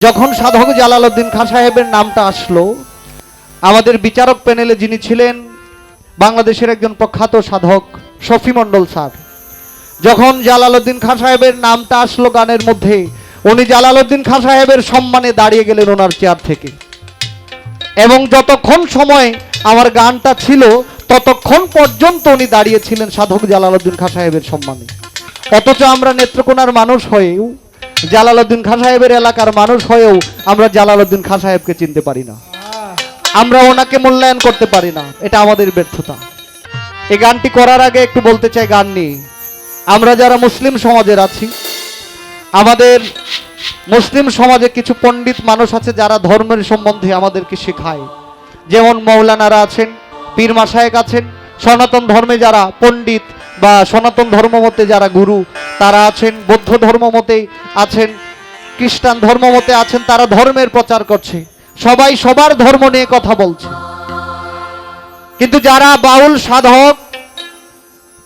যখন সাধক জালালউদ্দিন খান সাহেবের নামটা আসলো, আমাদের বিচারক প্যানেলে যিনি ছিলেন, বাংলাদেশের একজন প্রখ্যাত সাধক শফি মণ্ডল স্যার, যখন জালালউদ্দিন খান সাহেবের নামটা আসলো গানের মধ্যে, উনি জালালউদ্দিন খান সাহেবের সম্মানে দাঁড়িয়ে গেলেন ওনার চেয়ার থেকে। এবং যতক্ষণ সময় আমার গানটা ছিল, ততক্ষণ পর্যন্ত উনি দাঁড়িয়েছিলেন সাধক জালালউদ্দিন খান সাহেবের সম্মানে। অথচ আমরা নেত্রকোনার মানুষ হয়েও জালালউদ্দিন খান সাহেবের এলাকার মানুষ হয়েও আমরা জালালউদ্দিন খান সাহেবকে চিনতে পারি না। আমরা ওনাকে মূল্যায়ন করতে পারি না। এটা আমাদের ব্যর্থতা। এই গানটি করার আগে একটু বলতে চাই গান নিয়ে। আমরা যারা মুসলিম সমাজের আছি, আমাদের মুসলিম সমাজে কিছু পণ্ডিত মানুষ আছে যারা ধর্মের সম্বন্ধে আমাদেরকে শেখায়। যেমন মৌলানারা আছেন, পীর মাসায়েক আছেন, সনাতন ধর্মে যারা পণ্ডিত বা সনাতন ধর্মমতে যারা গুরু, তারা আছেন, বৌদ্ধ ধর্মমতে আছেন, খ্রিস্টান ধর্মমতে আছেন, তারা ধর্মের প্রচার করছে। সবাই সবার ধর্ম নিয়ে কথা বলছে। কিন্তু যারা বাউল সাধক,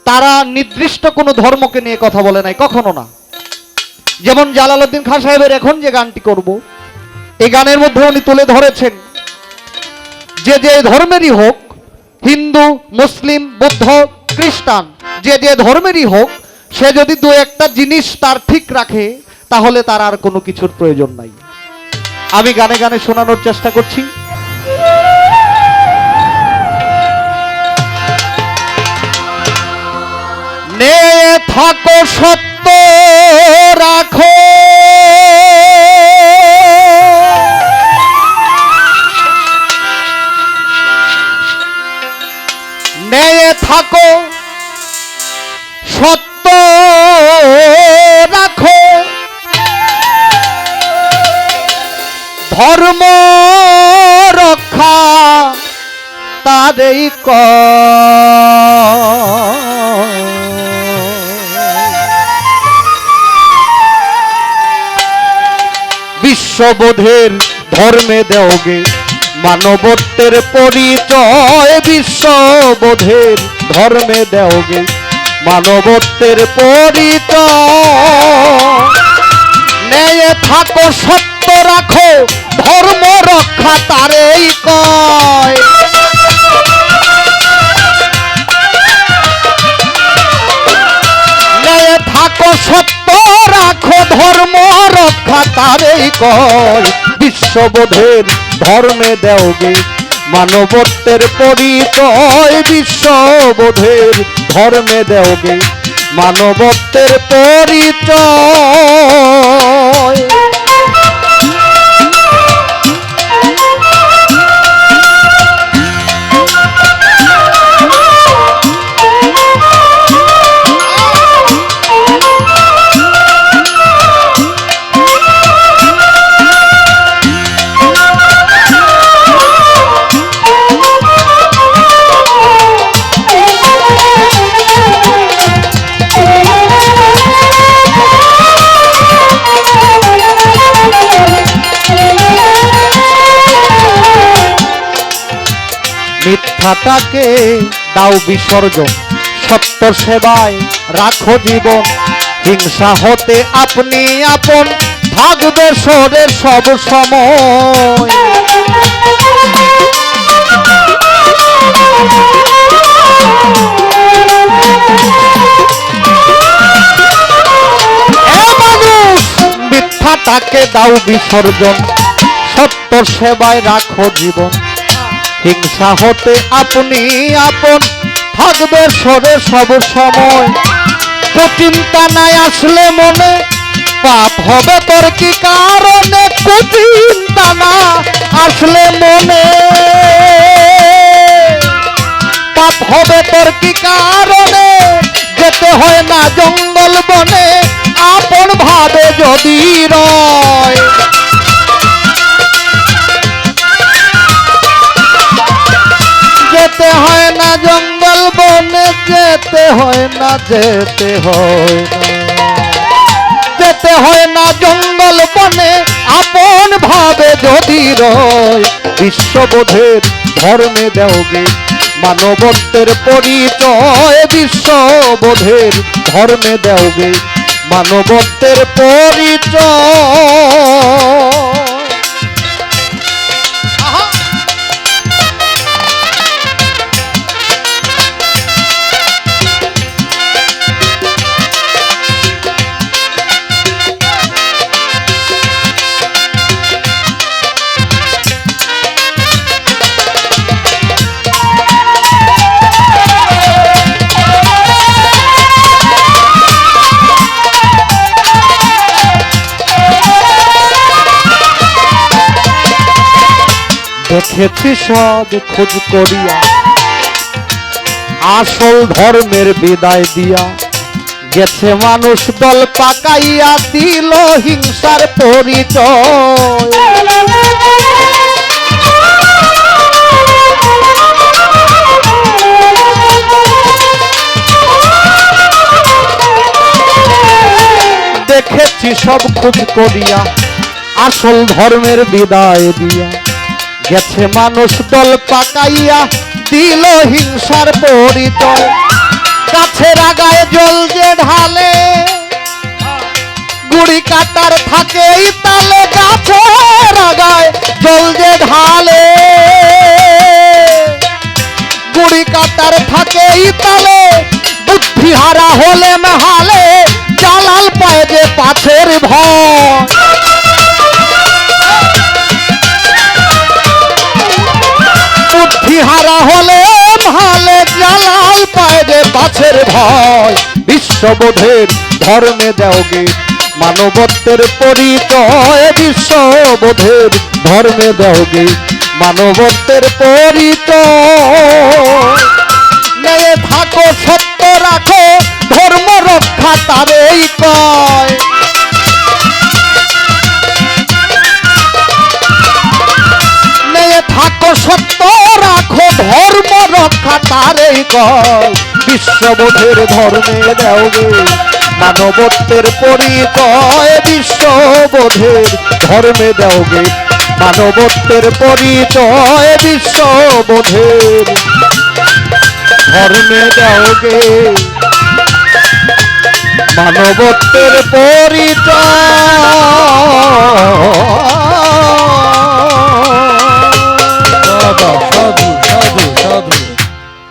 তারা নির্দিষ্ট কোনো ধর্মকে নিয়ে কথা বলে নাই, কখনো না। যেমন জালালউদ্দিন খান সাহেবের এখন যে গানটি করব, এই গানের মধ্যে উনি তুলে ধরেছেন, যে যে ধর্মেরই হোক, হিন্দু, মুসলিম, বৌদ্ধ, খ্রিস্টান যে যে ধর্মেরই হোক, সে যদি দু একটা জিনিস তার ঠিক রাখে, তাহলে তার আর কোনো কিছুর প্রয়োজন নাই। আমি গানে গানে শোনানোর চেষ্টা করছি। নে থাকো সত্য, রাখো ধর্ম রক্ষা তাদেরই ক। বিশ্ববোধের ধর্মে দেওগে মানবত্বের পরিচয়। বিশ্ববোধের ধর্মে দেওগে মানবত্বের পরিচয়। ন্যায়ে থাকো, সত্য রাখো কয় বিশ্ববোধের ধর্মে দেওগে মানবত্বের পরিচয় বিশ্ববোধের ধর্মে দেওগে মানবত্বের পরিচয়। মিথ্যাটাকে দাও বিসর্জন। সত্য সেবায় রাখো জীবন। হিংসা হতে আপনি আপন। থাকবে সরে সব সময়। মিথ্যাটাকে দাও বিসর্জন। সত্য সেবায় রাখো জীবন। হিংসা হতে আপনি আপন। থাকবে সরে সব সময়। কুচিন্তা নাই আসলে মনে, পাপ হবে তোর কি কারণে? কুচিন্তা না আসলে মনে। পাপ হবে তোর কি কারণে? যেতে হয় না জঙ্গল বনে, আপন ভাবে যদি রয়। জঙ্গল বনে যেতে হয় না, যেতে হয়। যেতে হয় না জঙ্গল বনে, আপন ভাবে যদি রয়। বিশ্ববোধের ধর্মে দেওগে মানবত্বের পরিচয় বিশ্ববোধের ধর্মে দেওগে মানবত্বের পরিচয়। দেখেছি সব খোঁজ করিয়া। আসল ধর্মের বিদায় দিয়া গেছে মানুষ দল পাকাইয়া দিল হিংসার পরিচয়। দেখেছি সব খোঁজ করিয়া, আসল ধর্মের বিদায় দিয়া। গেছে মানুষ দল পাকাইয়া, দিল হিংসার পরিচয় গাছের আগায় জল যে ঢালে, গুড়ি কাটার থাকে তালে গাছের আগায় জল যে ঢালে। গুড়ি কাটার থাকে তালে বুদ্ধি হারা হলে মেহালে জালাল পায় যে পাথের ভয় হারা হলে ভালে জালাল পায় যে পাছের ভয়। বিশ্ববোধের ধর্মে দেওগে মানবত্বের পরিচয়। বিশ্ববোধের ধর্মে দেওগে মানবত্বের পরিচয়। থাকো, সত্য রাখো, ধর্ম রক্ষা তারেই কয় তারেই কয় বিশ্ববোধের ধর্মে দেওগে মানবত্বের পরিচয় বিশ্ববোধের ধর্মে দেওগে মানবত্বের পরিচয় বিশ্ববোধের ধর্মে দেওগে মানবত্বের পরিচয়